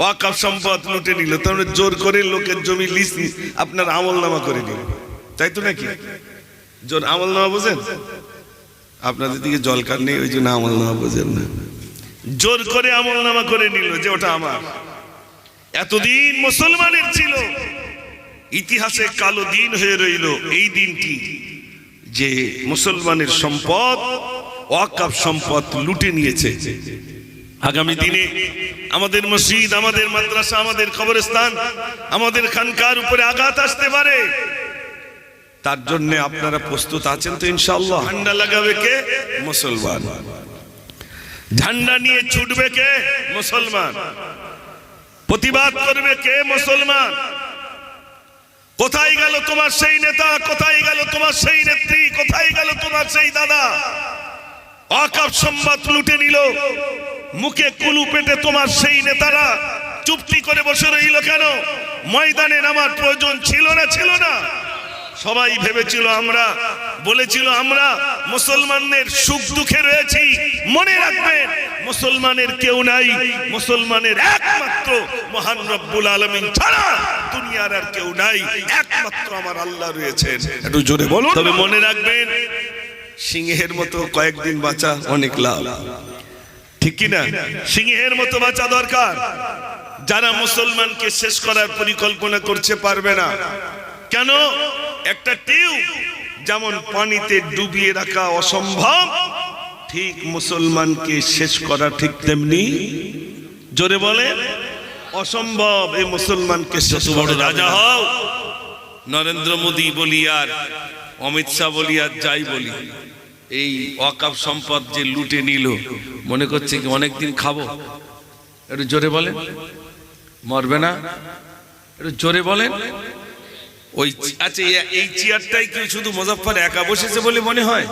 ওয়াকাফ সম্পদ লুটে নিল। তাহলে জোর করে লোকের জমি লিস আপনার আমল নামা করে নিল তাই তো নাকি? জোর আমল নামা বোঝেন? আপনাদের দিকে জলকার নেই, ওই জন্য আমল নামা বোঝেন না। জোর করে আমল নামা করে নিল যে ওটা আমার। এতদিন মুসলমানের ছিল। ইতিহাসে কালো দিন হয়ে রইল এই দিনটি যে মুসলমানের সম্পদ ওয়াকাফ সম্পদ লুটে নিয়েছে। আগামী দিনে আমাদের মসজিদ আমাদের মাদ্রাসা আমাদের কবরস্থান আমাদের খানকার উপরে আঘাত আসতে পারে। তার জন্য আপনারা প্রস্তুত আছেন তো ইনশাল্লাহ ঠান্ডা লাগাবে কে? মুসলমান। ঝান্ডা নিয়ে ছুটবে কে? মুসলমান। প্রতিবাদ করবে কে? মুসলমান। কোথায় গেল তোমার সেই নেতা? কোথায় গেল তোমার সেই নেত্রী? কোথায় গেল তোমার সেই দাদা? অকাপ সম্বাদ লুটে নিল। মুখে কুলু পেটে তোমার সেই নেতারা চুপটি করে বসে রইল কেন? ময়দানে নামার প্রয়োজন ছিল না ছিল না। সবাই ভেবেছিল আমরা, বলেছিল আমরা মুসলমানদের সুখ দুঃখে রয়েছি, মনে রাখবেন, মুসলমানের কেউ নাই, মুসলমানের একমাত্র মহান রব্বুল আলমিন ছাড়া দুনিয়ার আর কেউ নাই, একমাত্র আমার আল্লাহ রয়েছেন। একটু জোরে বলুন। তবে মনে রাখবেন, সিংহের মতো কয়েকদিন বাঁচা অনেক লাভ। ঠিক কি না সিংহের মতো বাঁচা দরকার। যারা মুসলমানকে শেষ করার পরিকল্পনা করছে পারবে না। কেন? একটা টিউব যেমন পানিতে ডুবিয়ে রাখা অসম্ভব ঠিক মুসলমানকে শেষ করা ঠিক তেমনি জোরে বলে অসম্ভব এই মুসলমানকে শেষ বড় রাজা হও নরেন্দ্র মোদী বলি আর অমিত শাহ বলি আর যাই বলি। এই অকাপ সম্পদ যে লুটে নিল, মনে করছে কি অনেকদিন খাব? একটু জোরে বলেন। মরবে না? একটু জোরে বলেন। ওই আচ্ছা এই- চেয়ারটাই কি শুধু মুজাফফর একা বসেছে বলে মনে হয়?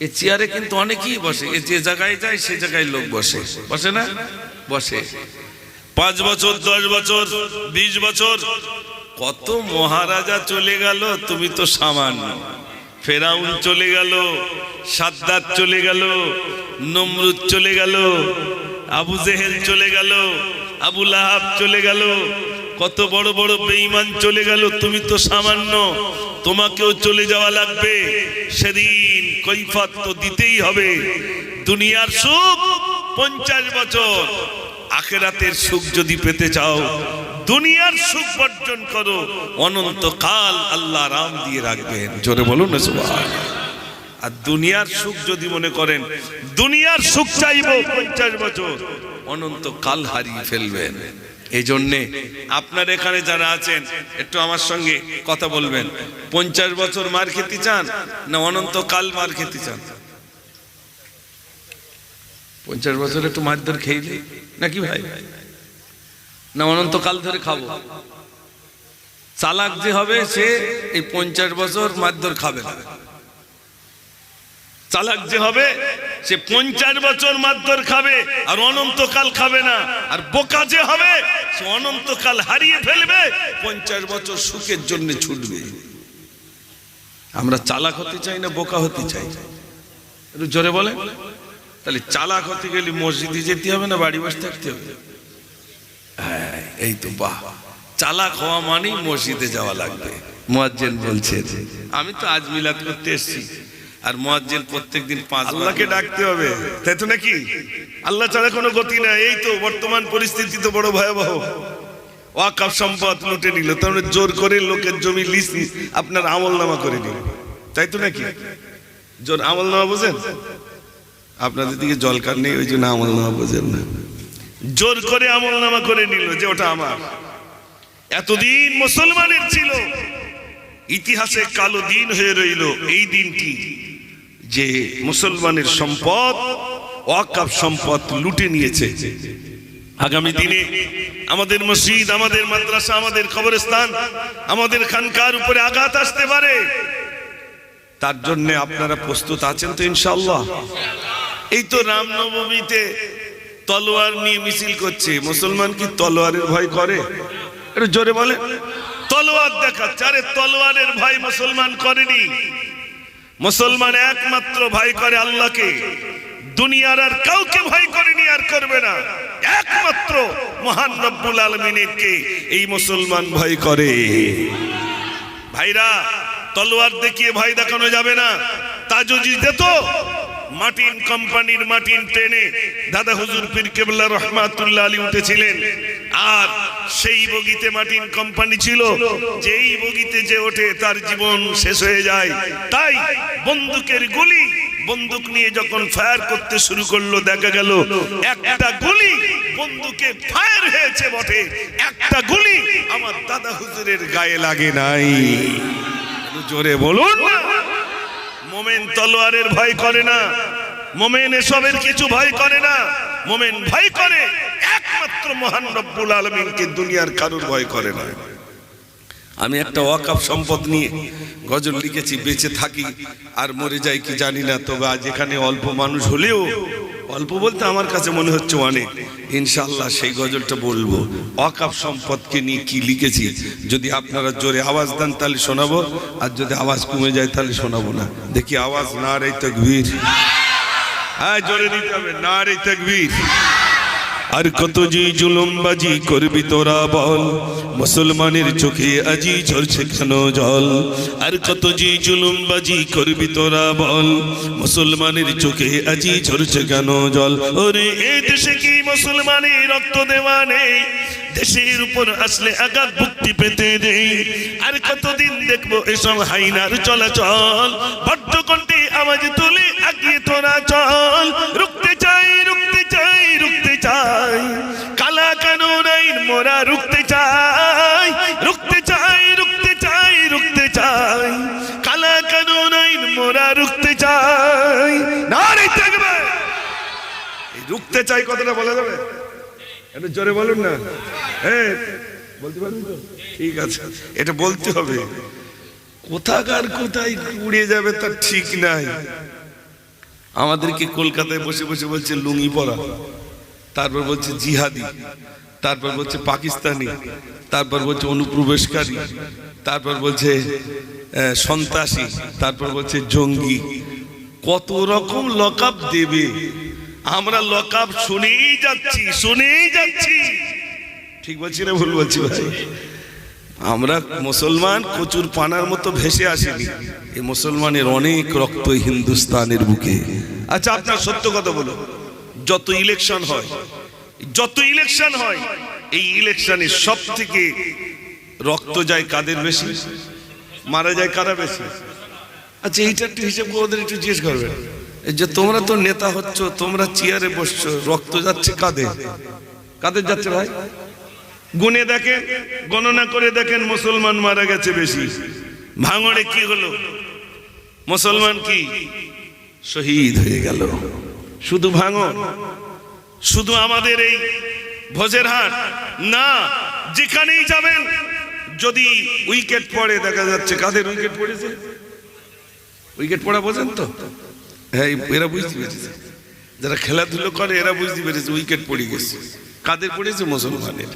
এই চেয়ারে কিন্তু অনেকেই বসে। এ যে জায়গায় যায়, সে জায়গায় লোক বসে। বসে না? বসে। পাঁচ বছর, দশ বছর, বিশ বছর, কত মহারাজা চলে গেল, তুমি তো সামান্য। ফেরাউন চলে গেল, সাদ্দাত চলে গেল, নমরুদ চলে গেল, আবু জেহেল চলে গেল, আবু লাহাব চলে গেল, কত বড় বড় বেঈমান চলে গেল, তুমি তো সামান্য, তোমাকেও চলে যাওয়া লাগবে, সেদিন কৈফাত তো দিতেই হবে, দুনিয়ার সুখ পঞ্চাশ বছর, আখেরাতের সুখ যদি পেতে চাও দুনিয়ার সুখ বর্জন করো। অনন্তকাল আল্লাহ রাম দিয়ে রাখবেন। জোরে বলুন আর দুনিয়ার সুখ যদি মনে করেন, দুনিয়ার সুখ চাইব পঞ্চাশ বছর অনন্ত কাল হারিয়ে ফেলবেন। এই জন্যে আপনার এখানে যারা আছেন, একটু আমার সঙ্গে কথা বলবেন। পঞ্চাশ বছর মার খেতে চান না অনন্ত কাল মার খেতে চান? পঞ্চাশ বছর একটু মারধর খেয়ে নাকি ভাই ভাই? না অনন্তকাল ধরে খাব। চালাক যে হবে, সে এই পঞ্চাশ বছর মারধর খাবে চালাক যে হবে, সে পঞ্চাশ বছর মারধর খাবে, আর অনন্তকাল খাবে না। আর বোকা যে হবে, সে অনন্তকাল হারিয়ে ফেলবে, পঞ্চাশ বছর সুখের জন্য ছুটবে। আমরা চালাক হতে চাই না বোকা হতে চাই? জোরে বলে তাহলে চালাক হতে গেলে মসজিদে যেতে হবে না বাড়ি বসে থাকতে হবে? এই তো বাহ। চালাক হওয়া মানেই মসজিদে যাওয়া লাগবে। মুয়াজ্জেন বলছে আমি তো আজ মিলাদ করতে এসেছি। আর মুয়াজ্জেন প্রত্যেকদিন পাঁচ আল্লাহকে ডাকতে হবে। তাই তো নাকি? আল্লাহ ছাড়া কোনো গতি না এই তো বর্তমান পরিস্থিতি তো বড় ভয়াবহ। ওয়াকাফ সম্পদ লুটে নিল। তাহলে জোর করে লোকের জমি লিস আপনার আমল নামা করে নিল তাই তো নাকি? জোর আমল নামা বোঝেন? আপনাদের দিকে জলকার নেই ওই জন্য আমল নামা বোঝেন না। জোর করে আমল নামা করে নিল যে ওটা আমার। এতদিন মুসলমানের ছিল। ইতিহাসে কালো দিন হয়ে রইল এই দিনটি যে মুসলমানের সম্পদ ওয়াকাফ সম্পদ লুটে নিয়েছে। আগামী দিনে আমাদের মসজিদ, আমাদের মাদ্রাসা, আমাদের কবরস্থান, আমাদের খানকার উপরে আঘাত আসতে পারে। তার জন্য আপনারা প্রস্তুত আছেন তো ইনশাল্লাহ এই তো রামনবমীতে তলোয়ার নিয়ে মিছিল করছে। মুসলমান কি তলোয়ারের ভয় করে? একটু জোরে বলে। তলোয়ার দেখাচ্ছে। আরে তলোয়ারের ভয় মুসলমান করেনি। মুসলমান একমাত্র ভয় করে আল্লাহকে। দুনিয়ার আর কাউকে ভয় করেনি আর করবে না। একমাত্র মহান রব্বুল আলমিনকে এই মুসলমান ভয় করে। ভাইরা, তলোয়ার দেখিয়ে ভয় দেখানো যাবে না। তা যদি যেত মাটিন কোম্পানির মাটিন ট্রেনে দাদা হুজুর পীর কেবলা রহমাতুল্লাহ আলী উঠেছিলেন। আর সেই বগিতে মাটিন কোম্পানি ছিল, যেই বগিতে যে ওঠে তার জীবন শেষ হয়ে যায়। তাই বন্দুকের গুলি, বন্দুক নিয়ে যখন ফায়ার করতে শুরু করল, দেখা গেল একটা গুলি বন্দুকে ফায়ার হয়েছে বটে। একটা গুলি আমার দাদা হুজুরের গায়ে লাগে নাই। জোরে বলুন। না মোমেন তলোয়ারের ভয় করে না। মোমেন এসবের কিছু ভয় করে না। মোমেন ভয় করে, একমাত্র মহান রব্বুল আলমিনকে দুনিয়ার কারুর ভয় করে না। আমি একটা ওয়াকাফ সম্পদ নিয়ে গজল লিখেছি, বেঁচে থাকি আর মরে যাই কি জানি না, তবে আজ এখানে অল্প মানুষ হলেও অল্প বলতে আমার কাছে মনে হচ্ছে অনেক। ইনশাল্লাহ সেই গজলটা বলব। অকাপ সম্পদকে নিয়ে কি লিখেছি? যদি আপনারা জোরে আওয়াজ দেন তাহলে শোনাবো, আর যদি আওয়াজ কমে যায় তাহলে শোনাবো না। দেখি আওয়াজ, না রে তকবীর। হ্যাঁ জোরে দিতে হবে, না রে তকবীর। আর কত যে জুলুমবাজি করবি তোরা বল? মুসলমানের চোখে আজি ঝরছে কেন জল? আর কত যে জুলুমবাজি করবি তোরা বল? মুসলমানের চোখে আজি ঝরছে কেন জল? ওরে এই দেশে কি মুসলমানের রক্ত দেওয়া নেই? দেশের উপর আসলে আঘাত মুক্তি পেতে দেই আর কতদিন দেখব এসব হাইনার চলাচল? বড্ড কণ্ঠে আওয়াজ তুলে আগিয়ে তোরা চল। রুখতে চাই রুখতে চাই কথাটা বলা যাবে? একটু জোরে বলুন না। হ্যাঁ বলতে পারবেন তো? ঠিক আছে, এটা বলতে হবে। কোথাকার কোথায় উড়িয়ে যাবে তার ঠিক নাই। আমাদেরকে কলকাতায় বসে বসে বলছে লুঙ্গি পরা, তারপর বলছে জিহাদি, তারপর বলছে পাকিস্তানি, তারপর বলছে অনুপ্রবেশকারী, তারপর বলছে সন্ত্রাসী, তারপর বলছে জঙ্গি। কত রকম লকআপ দেবে। আমরা লকআপ শুনেই যাচ্ছি শুনেই যাচ্ছি। ঠিক বলছি না ভুল বলছি আমরা মুসলমান কচুর পানার মতো ভেসে আসিনি। এই মুসলমানের অনেক রক্ত হিন্দুস্তানের বুকে। আচ্ছা আপনার সত্য কথা বলো যত ইলেকশন হয়, যত ইলেকশন হয়, এই ইলেকশনে সব থেকে রক্ত যায় কাদের বেশি? মারা যায় কারা বেশি? আচ্ছা এইটা একটু হিসেব করে ওদের একটু জিজ্ঞেস করবেন। যে তোমরা তো নেতা হচ্ছ, তোমরা চেয়ারে বসছো, রক্ত যাচ্ছে কাদের কাদের যাচ্ছে ভাই? গুনে দেখেন, গণনা করে দেখেন, মুসলমান মারা গেছে বেশি। ভাঙড়ে কি হলো? মুসলমান কি? শহীদ হয়ে গেল। শুধু ভাঙন শুধু আমাদের এই ভোজের হাট না, যেখানেই যাবেন, যদি উইকেট পড়ে, দেখা যাচ্ছে কাদের উইকেট পড়েছে? উইকেট পড়া বোঝেন তো? হ্যাঁ এরা বুঝতে পেরেছে। যারা খেলাধুলো করে, এরা বুঝতে পেরেছে উইকেট পড়ে গেছে। কাদের পড়েছে? মুসলমানের।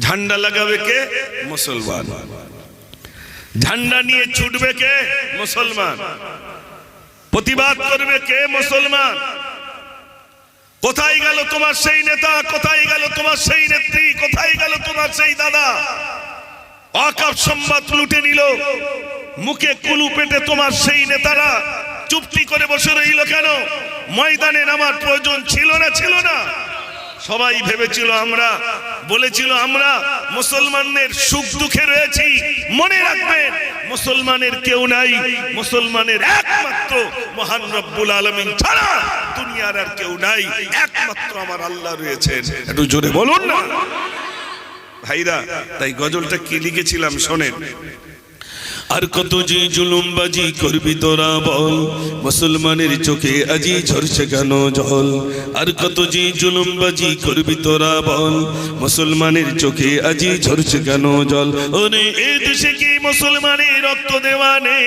ঝান্ডা লাগাবে কে? মুসলমান। ঝান্ডা নিয়ে ছুটবে কে? মুসলমান। প্রতিবাদ করবে কে? মুসলমান। কোথায় গেল তোমার সেই নেতা? কোথায় গেল তোমার সেই নেত্রী? কোথায় গেল তোমার সেই দাদা? অকাপ সম্বাদ লুটে নিল। মুখে কুলু পেটে তোমার সেই নেতারা। চুপটি করে বসে রইল কেন? ময়দানে নামার প্রয়োজন ছিল না ছিল না। সবাই ভেবেছিল আমরা, বলেছিল আমরা মুসলমানদের সুখ দুঃখে রয়েছি। মনে রাখবেন, মুসলমানের কেউ নাই, মুসলমানের একমাত্র মহান রব্বুল আলমিন ছাড়া দুনিয়ার আর কেউ নাই, একমাত্র আমার আল্লাহ রয়েছেন। একটু জোরে বলুন না। ভাইরা, তাই গজলটা কি লিখেছিলাম শোনেন। আর কত যে জুলুমবাজি করবি তোরা বল? মুসলমানের চোখে আজি ঝরছে কেন জল? আর কত যে জুলুমবাজি করবি তোরা বল? মুসলমানের চোখে আজি ঝরছে কেন জল? ওরে, এ দেশে কি মুসলমানের রক্ত দেওয়া নেই?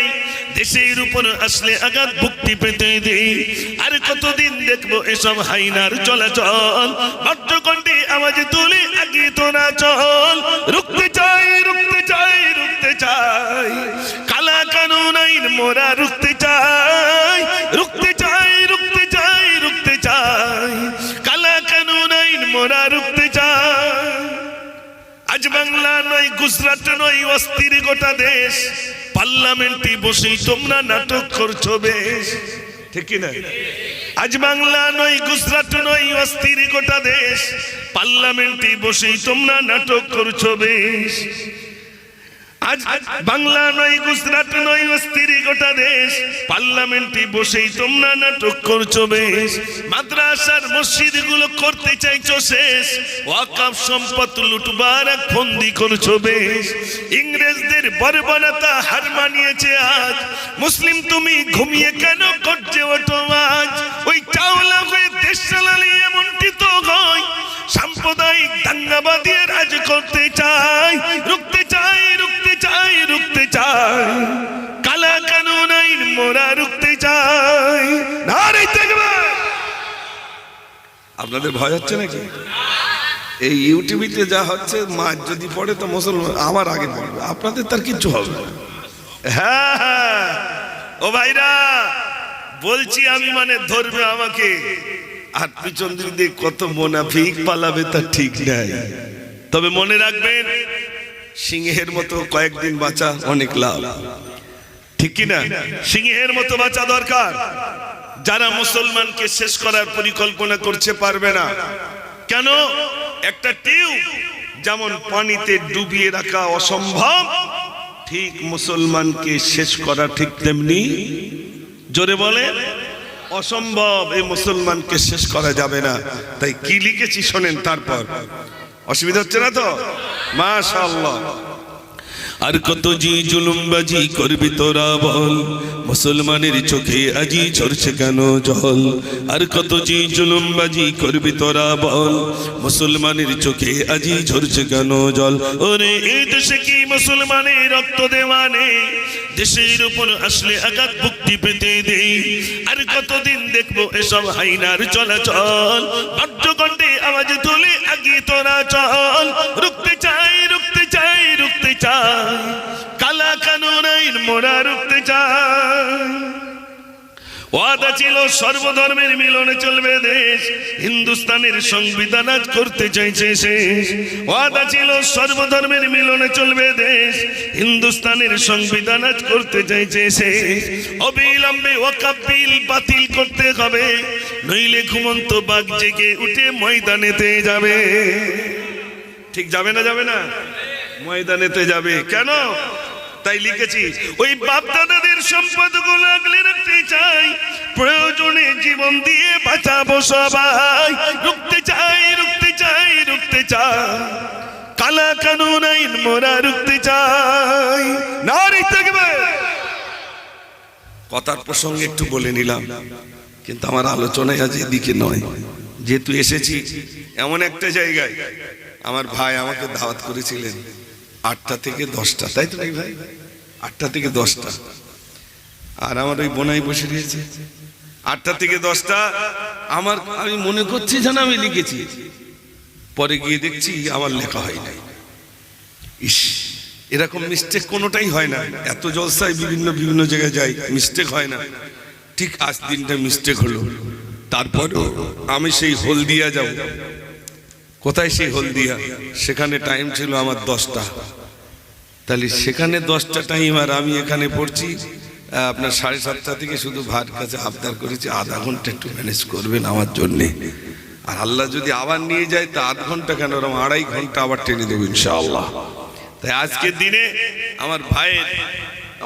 দেশের উপর আসলে আঘাত মুক্তি পেতে দেই। আর কতদিন দেখব এসব হাইনার চলাচল? ভট্টকণ্ঠে আওয়াজ তুলে আগে তোরা চল। রুখতে চাই, রুখতে কালা কানুন আইন মোরা রুখতে চাই রুখতে চাই রুখতে চাই রুখতে চাই, কালা কানুন আইন মোরা রুখতে চাই। বাংলা নয়, গুজরাট নয়, অস্থির গোটা দেশ, পার্লামেন্টে বসেই তোমরা নাটক করছ বেশ। ঠিক না? আজ বাংলা নয়, গুজরাট নয়, অস্থির গোটা দেশ, পার্লামেন্টে বসেই তোমরা নাটক করছ বেশ। আজ বাংলা নয়, গুজরাট নয়, অস্থির গোটা দেশ। পার্লামেন্টে বসেই তোমরা নাটক করছ বেশ। মাদ্রাসার মসজিদগুলো করতে চাইছো শেষ। ওয়াকাফ সম্পদ লুটবার ফন্দি করছ বেশ। ইংরেজদের বর্বরতা হার মানিয়েছে আজ। মুসলিম তুমি ঘুমিয়ে কেন করছে ওঠো আজ? ওই চাওলা হয়ে দেশ চালালি এমনটি তো হয় সাম্প্রদায়িক দাঙ্গাবাদী রাজ করতে চাই। আপনাদের ভয় হচ্ছে নাকি? এই ইউটিউবিতে যা হচ্ছে মাছ যদি পড়ে তো মুসলমান, আমার আগে পড়বে। আপনাদের তার কিচ্ছু হবে। হ্যাঁ হ্যাঁ। ও ভাইরা, বলছি আমি মানে ধরবে আমাকে। আর পিছন দিয়ে কত মোনাফিক পালাবে তা ঠিক নাই। তবে মনে রাখবেন, সিংহের মতো কয়েকদিন বাঁচা অনেক লাভ। ঠিক কি না সিংহের মতো বাঁচা দরকার। যারা মুসলমানকে শেষ করার পরিকল্পনা করছে পারবে না। কেন? একটা টিউব যেমন পানিতে ডুবিয়ে রাখা অসম্ভব, ঠিক মুসলমানকে শেষ করা ঠিক তেমনি, জোরে বলে, অসম্ভব, এই মুসলমানকে শেষ করা যাবে না। তাই কি লিখেছি শোনেন তারপর। অসুবিধা হচ্ছে না তো? মাশাআল্লাহ। আর কত জি জুলুমবাজি করবি তোরা বল? মুসলমানের চোখে আজি ঝরছে কেন জল? আর কত জি জুলুমবাজি করবি তোরা বল? মুসলমানের চোখে আজি ঝরছে কেন জল? ওরে এই দেশে কি মুসলমানের রক্ত দেওয়া নেই? দেশের উপর আসলে আঘাত মুক্তি পেতে দেই আর কতদিন দেখব এসব হাইনার চলাচল? বাদ্যকণ্ঠে আওয়াজ তুলে আগিয়ে তোরা চল। রুখতে চাই। কালা কানুন আইন মোরা রুখতে চাই। ওয়াদা ছিল সর্বধর্মের মিলনে চলবে দেশ। হিন্দুস্তানের সংবিধান আজ করতে চাইছে শেষ ওয়াদা ছিল সর্বধর্মের মিলনে চলবে দেশ। হিন্দুস্তানের সংবিধান আজ করতে চাইছে শেষ অবিলম্বে ওয়াকাব বিল বাতিল করতে হবে। নইলে ঘুমন্ত বাঘ জেগে উঠে ময়দানেতে যাবে। ঠিক যাবে না যাবে না? ময়দানেতে যাবে। কেন? তাই লিখেছি, ওই বাপদাদাদের সম্পদগুলো আগলে রাখতে চাই। প্রয়োজনে জীবন দিয়ে বাঁচাবো সবাই। রুখতে চাই রুখতে চাই রুখতে চাই। কালা কানুন আইন মোরা রুখতে চাই। নারী থাকবে। কথার প্রসঙ্গে একটু বলে নিলাম, কিন্তু আমার আলোচনায় আজ এদিকে নয়। যেহেতু এসেছি, এমন একটা জায়গায় আমার ভাই আমাকে দাওয়াত করেছিলেন। আটটা থেকে দশটা, তাই তো নাকি ভাই? আটটা থেকে দশটা। আর আমার ওই বোনাই বসে রয়েছে। আটটা থেকে দশটা, আমার, আমি মনে করছি যেন আমি লিখেছি। পরে গিয়ে দেখছি আমার লেখা হয় নাই। ইস, এরকম মিস্টেক কোনোটাই হয় না। এত জলসায় বিভিন্ন বিভিন্ন জায়গায় যাই মিস্টেক হয় না। ঠিক আজ দিনটা মিস্টেক হলো। তারপরও আমি সেই হলদিয়া যাব। কোথায় সেই হলদিয়া? সেখানে টাইম ছিল আমার দশটা। তাহলে সেখানে দশটা টাইম আর আমি এখানে পড়ছি আপনার সাড়ে সাতটা থেকে শুধু ভার কাছে আবদার করেছি, আধা ঘণ্টা একটু ম্যানেজ করবেন আমার জন্যে। আর আল্লাহ যদি আবার নিয়ে যায়, তা আধ ঘণ্টা কেন? ওরকম আড়াই ঘণ্টা আবার টেনে দেবো ইনশাআল্লাহ। তাই আজকের দিনে আমার ভাইয়ের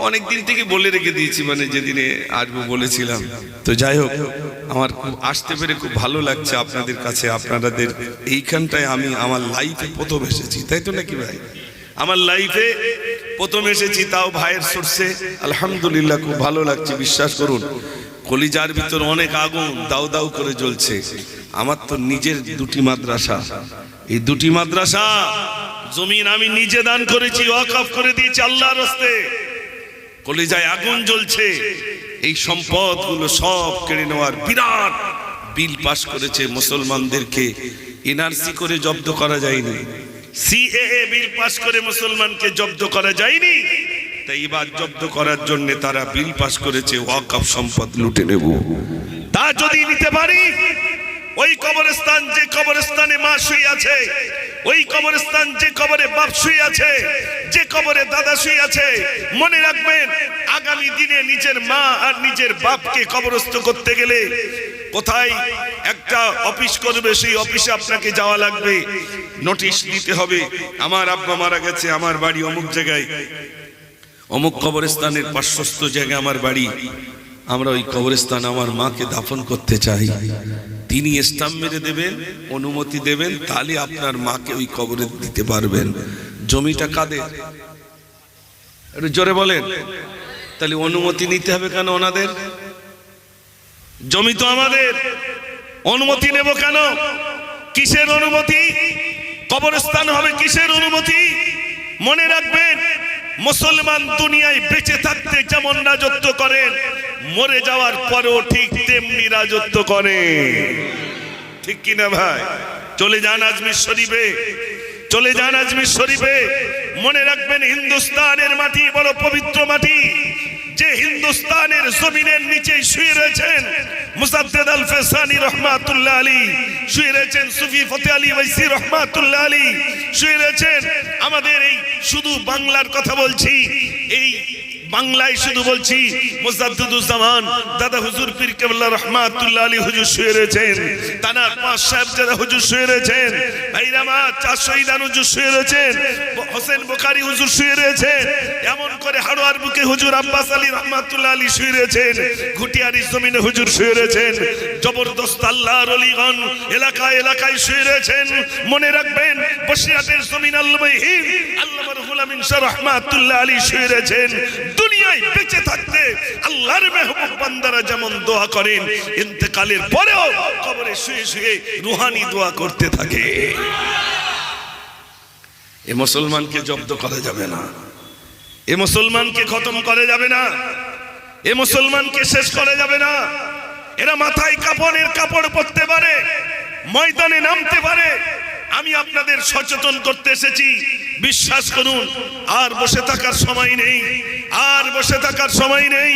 অনেক দিন থেকে বলে রেখে দিয়েছি মানে যেদিনে আসব বলেছিলাম। তো যাই হোক, আমার আসতে পেরে খুব ভালো লাগছে আপনাদের কাছে, আপনাদের এইখানটায় আমি আমার লাইফে প্রথম এসেছি, তাই তো নাকি ভাই? আমার লাইফে প্রথম এসেছি তাও ভাইয়ের সোর্সে আলহামদুলিল্লাহ, খুব ভালো লাগছে, বিশ্বাস করুন। কলিজার ভিতর অনেক আগুন, দাউ দাউ করে জ্বলছে। আমার তো নিজের দুটি মাদ্রাসা। এই দুটি মাদ্রাসা জমিন আমি নিজে দান করেছি, ওয়াকফ করে দিয়েছি আল্লাহর হস্তে কলিজায় আগুন জ্বলছে। এই সম্পদগুলো সব কেড়ে নেওয়ার বিরাট বিল পাস করেছে মুসলমানদেরকে। এনআরসি করে জব্দ করা যায়নি। সিএএ বিল পাস করে মুসলমানকে জব্দ করা যায়নি। তাই এবার জব্দ করার জন্য তারা বিল পাস করেছে, ওয়াকফ সম্পদ লুটে নেব। তা যদি নিতে পারি ওই কবরস্থান যে কবরস্থানে মা শুয়ে আছে, ওই কবরস্থান যে কবরে বাপ শুয়ে আছে, যে কবরে দাদা শুয়ে আছে, মনে রাখবেন, আগামী দিনে নিজের মা আর নিজের বাপকে কবরস্থ করতে গেলে কোথায় একটা অফিস করবে, সেই অফিসে আপনাকে যাওয়া লাগবে, নোটিশ দিতে হবে, আমার আব্বা মারা গেছে, আমার বাড়ি অমুক জায়গায়। অমুক কবরস্থানের পার্শ্বস্থ জায়গায় আমার বাড়ি। আমরা ওই কবরস্থান আমার মাকে দাফন করতে চাই। তিনি স্টাম্প মেরে দেবেন, অনুমতি দেবেন, তাহলে আপনার মাকে ওই কবরে দিতে পারবেন। জমিটা কাদের? একটু জোরে বলেন। তাহলে অনুমতি নিতে হবে কেন ওনাদের? জমি তো আমাদের। অনুমতি নেব কেন? কিসের অনুমতি? কবরস্থান হবে কিসের অনুমতি? মনে রাখবেন মুসলমান দুনিয়ায় বেঁচে থাকতে যেমন রাজত্ব করেন মরে যাওয়ার পরেও ঠিক তেমনি রাজত্ব করে। ঠিক কিনা ভাই? চলে যান আজমির শরীফে, চলে যান আজমির শরীফে। মনে রাখবেন হিন্দুস্তানের মাটি বড় পবিত্র মাটি। যে হিন্দুস্তানের জমিনের নিচে শুয়ে রয়েছেন মুসাদ্দেদ আল ফেসানি রহমাতুল্লাহ আলী, শুয়ে রয়েছেন সুফি ফতে আলী ওয়াইসি রহমাতুল্লাহ আলী, শুয়ে রয়েছেন আমাদের এই শুধু বাংলার কথা বলছি। এই বাংলায় শুধু বলছি মুজাদ্দুজ্জামান দাদা হুজুর পীর কেবলা রহমাতুল্লাহ আলী হুজুর শুয়ে রয়েছেন তানার পাঁচ সাহেব যারা হুজুর শুয়ে রয়েছেন ভাইরামা চার শহীদান হুজুর শুয়ে রয়েছেন, হোসেন বোকারি হুজুর শুয়ে রয়েছেন, এমন করে হাড়োয়ার বুকে হুজুর আব্বাস আলী রহমাতুল্লাহ আলী শুয়ে রয়েছেন ঘুটিয়ারি জমিনে হুজুর শুয়ে রয়েছেন জবরদস্ত আল্লাহর অলিগণ এলাকায় এলাকায় শুয়ে রয়েছেন। মনে রাখবেন বসিরাটের জমিন আল্লামহিন আল্লাহ রহুল আমিন রহমাতুল্লাহ আলী শুয়ে রয়েছেন। দুনিয়ায় বেঁচে থাকতে আল্লাহর মেহবুব বান্দারা যেমন দোয়া করেন, ইন্তেকালের পরেও কবরে শুয়ে শুয়ে রুহানি দোয়া করতে থাকে। এ মুসলমানকে জব্দ করা যাবে না। এ মুসলমানকে খতম করা যাবে না। এ মুসলমানকে শেষ করা যাবে না। এরা মাথায় কাপড়ের কাপড় পরতে পারে, ময়দানে নামতে পারে। আমি আপনাদের সচেতন করতে এসেছি। বিশ্বাস করুন, আর বসে থাকার সময় নেই, আর বসে থাকার সময় নেই।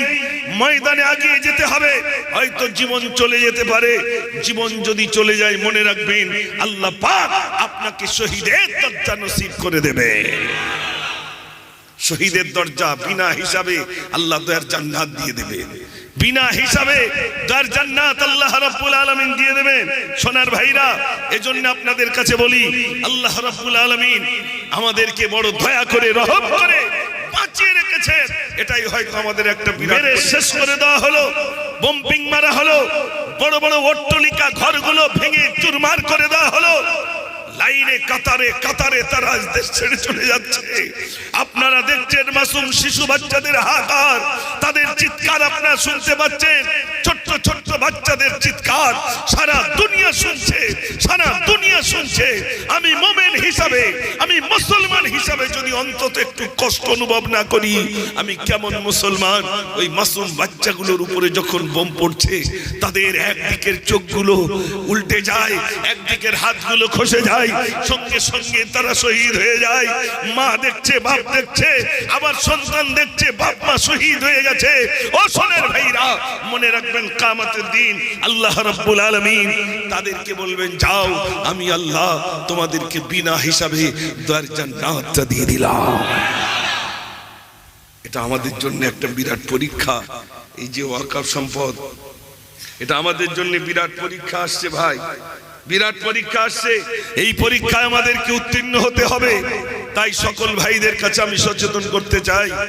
ময়দানে আগিয়ে যেতে হবে, হয়তো জীবন চলে যেতে পারে। জীবন যদি চলে যায়, মনে রাখবেন, আল্লাহ পাক আপনাকে শহীদের দরজা নসিব করে দেবে। শহীদের দরজা বিনা হিসাবে আল্লাহ দয়ার জান্নাত দিয়ে দেবে। বিনা হিসাবে তার জান্নাত আল্লাহ রাব্বুল আলামিন দিয়ে দেবেন। সোনার ভাইরা এজন্য আপনাদের কাছে বলি আল্লাহ রাব্বুল আলামিন আমাদেরকে বড় দয়া করে রহম করে বাঁচিয়ে রেখেছেন। এটাই হয়তো আমাদের একটা মেরে শেষ করে দেওয়া হলো বম্পিং মারা হলো বড় বড় অট্টলিকা ঘরগুলো ভেঙে চুরমার করে দেওয়া হলো লাইনে কাতারে কাতারে তারা দেশ ছেড়ে চলে যাচ্ছে। আপনারা দেখছেন মাসুম শিশু বাচ্চাদের হাহাকার, তাদের চিৎকার আপনারা শুনতে পাচ্ছেন। ছোট্ট ছোট্ট বাচ্চাদের চিৎকার সারা দুনিয়া শুনছে, সারা দুনিয়া শুনছে। আমি মোমেন হিসাবে, আমি মুসলমান হিসাবে যদি অন্তত একটু কষ্ট অনুভব না করি, আমি কেমন মুসলমান? ওই মাসুম বাচ্চাগুলোর উপরে যখন বোম পড়ছে, তাদের একদিকের চোখগুলো উল্টে যায়, একদিকের হাতগুলো খসে যায়, সঙ্গে সঙ্গে তারা শহীদ হয়ে যায়। মা দেখছে, বাপ দেখছে, আবার সন্তান দেখছে, বাপ মা শহীদ হয়ে গেছে। ও সোনের ভাইরা, মনে রাখবেন কামাতের দিন আল্লাহ রাব্বুল আলামিন তাদেরকে বলবেন, যাও, আমি আল্লাহ তোমাদেরকে বিনা হিসাবে জান্নাতটা দিয়ে দিলাম। এটা আমাদের জন্য একটা বিরাট পরীক্ষা, এই যে ওয়াকাফ সম্পদ। এটা আমাদের জন্য বিরাট পরীক্ষা আসছে ভাই, বিরাট পরীক্ষা আসছে। এই পরীক্ষায় আমাদেরকে উত্তীর্ণ হতে হবে। তাই সকল ভাইদের কাছে আমি সচেতন করতে চাই।